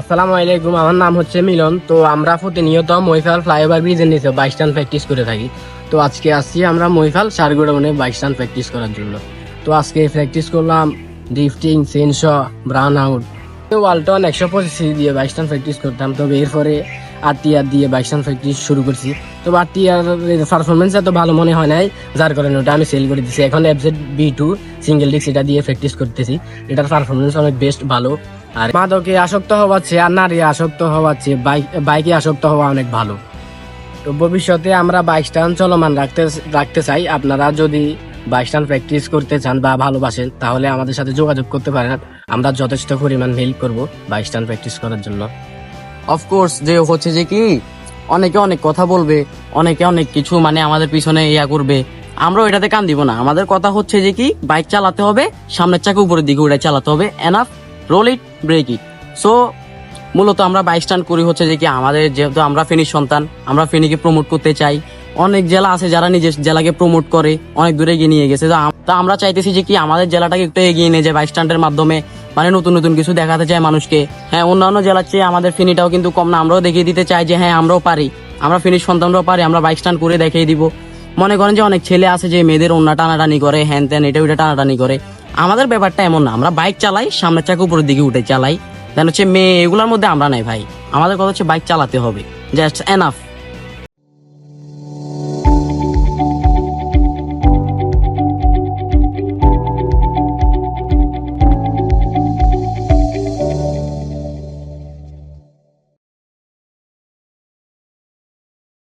আসসালামু আলাইকুম, আমার নাম হচ্ছে মিলন। তো আমরা প্রতিনিয়ত মহিফাল ফ্লাইওভার ব্রিজের নিচে বাইশ টান প্র্যাকটিস করে থাকি। তো আজকে আসছি আমরা মহিফাল সারগোডাউনে বাইশ টান প্র্যাকটিস করার জন্য। তো আজকে প্র্যাকটিস করলাম ড্রিফটিং সেনশ ব্রাউন আউট ওয়ালটন একশো পঁচিশ দিয়ে বাইশ টান প্র্যাকটিস করতাম। তবে এরপরে আর দিয়ে বাইশ টান প্র্যাকটিস শুরু করছি। তো আর টিয়ার পারফরমেন্স এত ভালো মনে হয় নাই, যার কারণে ওটা আমি সেল করে দিচ্ছি এখন FZ B two single disc এটা দিয়ে প্র্যাকটিস করতেছি। এটার পারফরমেন্স অনেক বেস্ট ভালো। আর মাদকে আসক্ত হওয়ার চেয়ে আর নারী আসক্ত হওয়ার চেয়ে বাইক বাইকে আসক্ত হওয়া অনেক ভালো। তো ভবিষ্যতে আমরা বাইক স্টান চলমান রাখতে রাখতে চাই। আপনারা যদি বাইক স্টান প্র্যাকটিস করতে চান বা ভালোবাসেন, তাহলে আমাদের সাথে যোগাযোগ করতে পারেন। আমরা যথেষ্ট পরিমাণ হেল্প করব বাইক স্টান প্র্যাকটিস করার জন্য। অফকোর্স যে হচ্ছে যে কি, অনেকে অনেক কথা বলবে, অনেকে অনেক কিছু মানে আমাদের পিছনে ইয়া করবে। আমরাও এটাতে কান দিব না। আমাদের কথা হচ্ছে যে কি, বাইক চালাতে হবে, সামনের চাকা উপরের দিকে উড়ে চালাতে হবে enough roll it brake it so মূলত আমরা বাইক স্ট্যান্ড করি হচ্ছে যে কি, আমাদের যেহেতু আমরা ফেনীর সন্তান, আমরা ফেনীকে প্রমোট করতে চাই। অনেক জেলা আছে যারা নিজের জেলাকে প্রমোট করে, অনেক দূরে এগিয়ে নিয়ে গেছে। তো তা আমরা চাইতেছি যে কি, আমাদের জেলাটাকে একটু এগিয়ে নিয়ে যায় বাইক স্ট্যান্ডের মাধ্যমে। মানে নতুন নতুন কিছু দেখাতে চায় মানুষকে। হ্যাঁ অন্যান্য জেলার চেয়ে আমাদের ফিনিটাও কিন্তু কম না। আমরাও দেখিয়ে দিতে চাই যে হ্যাঁ আমরাও পারি। আমরা ফিনিশ সন্তানরাও পারি, আমরা বাইক স্ট্যান্ড করে দেখিয়ে দিব। মনে করেন যে, অনেক ছেলে আছে যে, মেয়েদের অন্য টানাটানি করে, হ্যান ত্যান, এটা ওইটা টানাটানি করে। আমাদের ব্যাপারটা এমন না, আমরা বাইক চালাই, সামনের চাকা উপরের দিকে উঠে চালাই। দেন হচ্ছে মেয়ে, এগুলোর মধ্যে আমরা নাই ভাই। আমাদের কথা হচ্ছে বাইক চালাতে হবে। Just enough.